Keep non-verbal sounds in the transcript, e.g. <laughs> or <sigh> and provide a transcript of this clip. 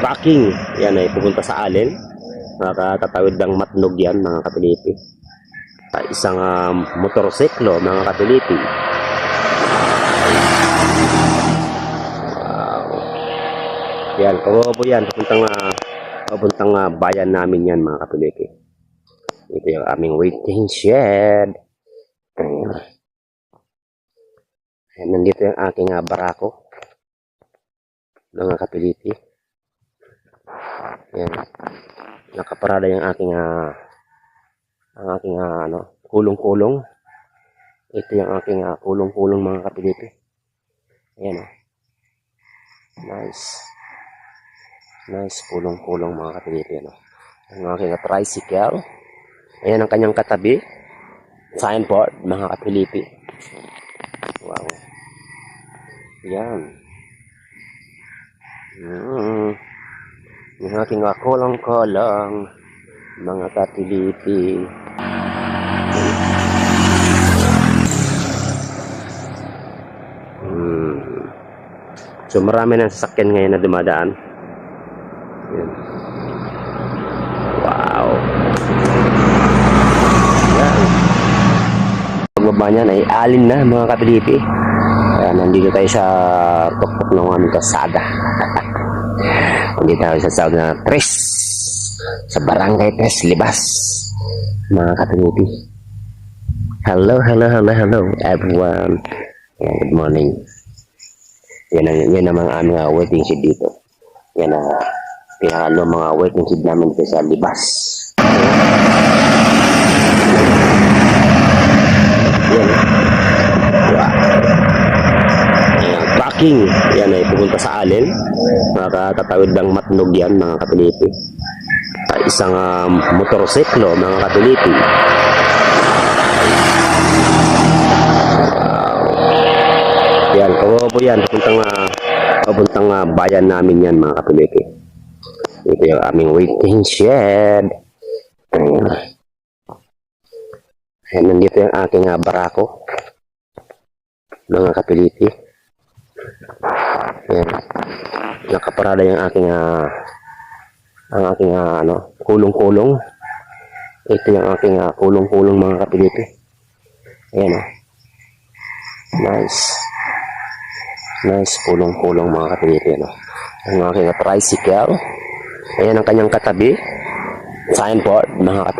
packing. Yan ay pupunta sa alin. Nakatatawid ng matnog yan mga kapilipi. Ah, isang ah, motorsiklo mga kapilipi. Wow. Yan, kawawa yan. Papuntang, ah, papuntang ah, bayan namin yan mga kapilipi. Ito yung aming waiting shed. Ayan. Nandito yung aking ah, barako. Mga kapilipi. Ayan. Nakaparada yung aking ah, ang aking ah, ano, kulong-kulong. Ito yung aking ah, kulong-kulong mga kapilipi. Ayan oh. Nice. Nice kulong-kulong mga kapilipi. Ano. Ang aking ah, tricycle. Ayan ang kanyang katabi. Signboard, mga kapilipi. Wow. Yan. Mm. Yung aking kulong-kulong. Mga kapilipi. Mm. So marami ng sasakyan ngayon na dumadaan. Yan. Wow. Yan. Pagbaba niyan ay alin na mga kapilipi. Kaya nandito tayo sa tuktok ng aming kasada. <laughs> nandito tayo sa South na Tres. Sa Barangay Tres, Libas. Mga kapilipi. Hello, hello, hello, hello everyone. Yan, good morning. Yan ang, yan ang mga aming waiting shed dito. Yan ang pinakalo mga waiting shed namin sa Libas. Yan. Wow. Packing. Yan ay pupunta sa alin. Nakatatawid ng matnog yan mga kapilipi. Ah, isang ah, motorsiklo mga kapilipi. Yan, kawawa po yan. Papuntang, uh, papuntang ah, bayan namin yan, mga kapiliki. Ito yung aming waiting shed. Ayan. Ayan, nandito yung aking ah, barako. Mga kapiliki. Ayan. Nakaparada yung aking ah, ang aking ah, ano, kulong-kulong. Ito yung aking ah, kulong-kulong mga kapiliki. Ayan oh. Nice. Nice, kulong-kulong mga kapilipi, no? Ang aking tricycle. Ayan ang kanyang katabi. Signboard, mga kapilipi.